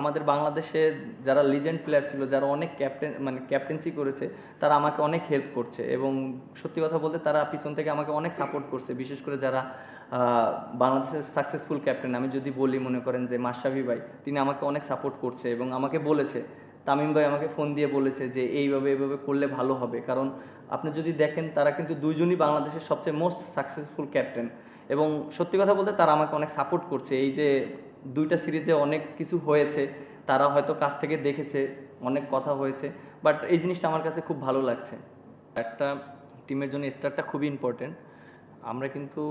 আমাদের বাংলাদেশে যারা লিজেন্ড প্লেয়ার ছিল, যারা অনেক ক্যাপ্টেন মানে ক্যাপ্টেন্সি করেছে, তারা আমাকে অনেক হেল্প করছে এবং সত্যি কথা বলতে তারা পিছন থেকে আমাকে অনেক সাপোর্ট করছে। বিশেষ করে যারা বাংলাদেশের সাকসেসফুল ক্যাপ্টেন আমি যদি বলি মনে করেন যে মাশরাফি ভাই, তিনি আমাকে অনেক সাপোর্ট করছে এবং আমাকে বলেছে, তামিম ভাই আমাকে ফোন দিয়ে বলেছে যে এইভাবে এইভাবে করলে ভালো হবে। কারণ আপনি যদি দেখেন তারা কিন্তু দুইজনই বাংলাদেশের সবচেয়ে মোস্ট সাকসেসফুল ক্যাপ্টেন এবং সত্যি কথা বলতে তারা আমাকে অনেক সাপোর্ট করছে। এই যে দুইটা সিরিজে অনেক কিছু হয়েছে, তারা হয়তো কাছ থেকে দেখেছে, অনেক কথা হয়েছে বাট এই জিনিসটা আমার কাছে খুব ভালো লাগছে। একটা টিমের জন্য স্টারটা খুবই ইম্পর্টেন্ট আমরা কিন্তু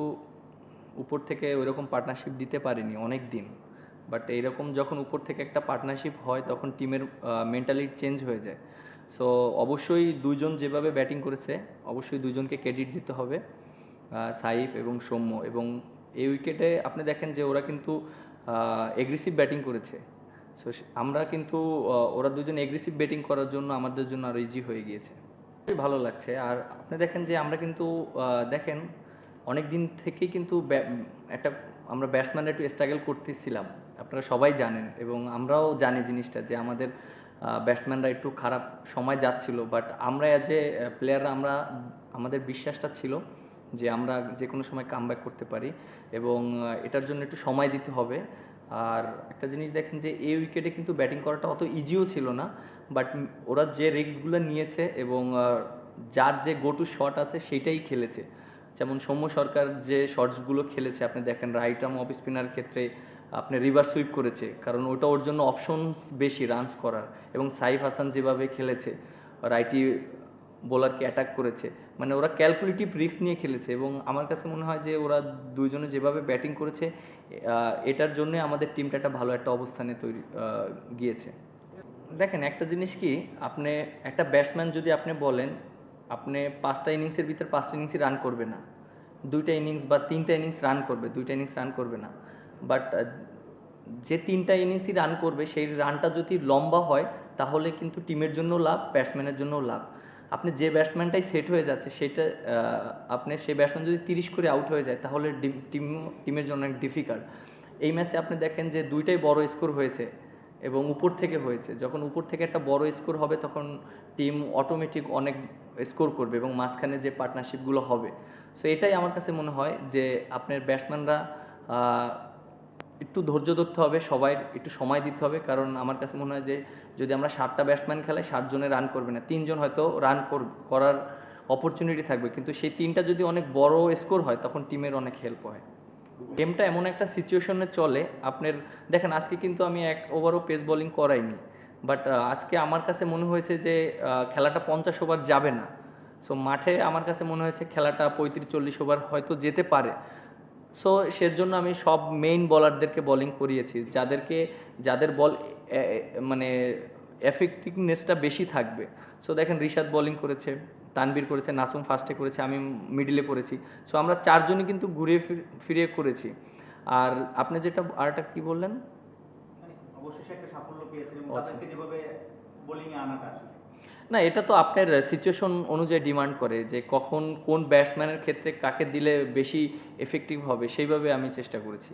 উপর থেকে ওইরকম পার্টনারশিপ দিতে পারিনি অনেক দিন বাট এইরকম যখন উপর থেকে একটা পার্টনারশিপ হয়, তখন টিমের মেন্টালিটি চেঞ্জ হয়ে যায়। সো অবশ্যই দুইজন যেভাবে ব্যাটিং করেছে, অবশ্যই দুজনকে ক্রেডিট দিতে হবে সাইফ এবং সৌম্য এবং এই উইকেটে আপনি দেখেন যে ওরা কিন্তু এগ্রেসিভ ব্যাটিং করেছে। সো আমরা কিন্তু ওরা দুজন এগ্রেসিভ ব্যাটিং করার জন্য আমাদের জন্য আরও ইজি হয়ে গিয়েছে। ভালো লাগছে। আর আপনি দেখেন যে, আমরা কিন্তু দেখেন অনেক দিন থেকেই কিন্তু একটা, আমরা ব্যাটসম্যানরা একটু স্ট্রাগল করতেছিলাম। আপনারা সবাই জানেন এবং আমরাও জানি জিনিসটা যে, আমাদের ব্যাটসম্যানরা একটু খারাপ সময় যাচ্ছিল। বাট আমরা অ্যাজ এ প্লেয়াররা আমরা, আমাদের বিশ্বাসটা ছিল যে আমরা যে কোনো সময় কাম করতে পারি এবং এটার জন্য একটু সময় দিতে হবে। আর একটা জিনিস দেখেন যে, এই উইকেটে কিন্তু ব্যাটিং করাটা অত ইজিও ছিল না বাট ওরা যে রিস্কগুলো নিয়েছে এবং যার যে গো টু শট আছে সেইটাই খেলেছে। যেমন সৌম্য সরকার যে শটসগুলো খেলেছে, আপনি দেখেন রাইট আর্ম অফ স্পিনার ক্ষেত্রে আপনি রিভার সুইপ করেছে, কারণ ওটা ওর জন্য অপশনস বেশি রানস করার এবং সাইফ হাসান যেভাবে খেলেছে রাইটি বোলারকে অ্যাটাক করেছে। মানে ওরা ক্যালকুলেটিভ রিস্ক নিয়ে খেলেছে এবং আমার কাছে মনে হয় যে ওরা দুইজনে যেভাবে ব্যাটিং করেছে এটার জন্য আমাদের টিমটা একটা ভালো একটা অবস্থানে তৈরি গিয়েছে। দেখেন, একটা জিনিস কি, আপনি একটা ব্যাটসম্যান যদি আপনি বলেন, আপনি পাঁচটা ইনিংসের ভিতর পাঁচটা ইনিংসই রান করবে না। দুইটা ইনিংস বা তিনটা ইনিংস রান করবে, দুইটা ইনিংস রান করবে না। বাট যে তিনটা ইনিংসই রান করবে, সেই রানটা যদি লম্বা হয়, তাহলে কিন্তু টিমের জন্য লাভ ব্যাটসম্যানের জন্য লাভ। আপনি যে ব্যাটসম্যানটাই সেট হয়ে যাচ্ছে, সেটা আপনি সেই ব্যাটসম্যান যদি তিরিশ করে আউট হয়ে যায়, তাহলে টিম টিমের জন্য অনেক ডিফিকাল্ট এই ম্যাচে আপনি দেখেন যে দুইটাই বড় স্কোর হয়েছে এবং উপর থেকে হয়েছে। যখন উপর থেকে একটা বড় স্কোর হবে, তখন টিম অটোমেটিক অনেক স্কোর করবে এবং মাঝখানে যে পার্টনারশিপগুলো হবে। সো এটাই আমার কাছে মনে হয় যে আপনার ব্যাটসম্যানরা একটু ধৈর্য ধরতে হবে, সবাই একটু সময় দিতে হবে। কারণ আমার কাছে মনে হয় যে, যদি আমরা সাতটা ব্যাটসম্যান খেলাই, সাতজনে রান করবে না। তিনজন হয়তো রান করার অপরচুনিটি থাকবে। কিন্তু সেই তিনটা যদি অনেক বড় স্কোর হয়, তখন টিমের অনেক হেল্প হয়। গেমটা এমন একটা সিচুয়েশনে চলে, আপনার, দেখেন, আজকে কিন্তু আমি এক ওভারও পেস বোলিং করাইনি। বাট আজকে আমার কাছে মনে হয়েছে যে খেলাটা পঞ্চাশ ওভার যাবে না। সো মাঠে আমার কাছে মনে হয়েছে খেলাটা পঁয়ত্রিশ চল্লিশ ওভার হয়তো যেতে পারে। সো সের জন্য আমি সব মেইন বলারদেরকে বোলিং করিয়েছি। যাদেরকে যাদের বল মানে এফেক্টিভনেসটা বেশি থাকবে। সো দেখেন রিশাদ বলিং করেছে তানবীর করেছে নাসুম ফার্স্টে করেছে আমি মিডিলে করেছি। সো আমরা চারজনই কিন্তু ঘুরিয়ে ফির- ফিরিয়ে করেছি। আর আপনি যেটা আরটা কি বললেন? মানে অবশেষে একটা সাফল্য পেয়েছেন আচ্ছা। যেভাবে বোলিং এ আনাটা না, এটা তো আপনার সিচুয়েশন অনুযায়ী ডিমান্ড করে যে কখন কোন ব্যাটসম্যানের ক্ষেত্রে কাকে দিলে বেশি এফেক্টিভ হবে, সেইভাবে আমি চেষ্টা করেছি।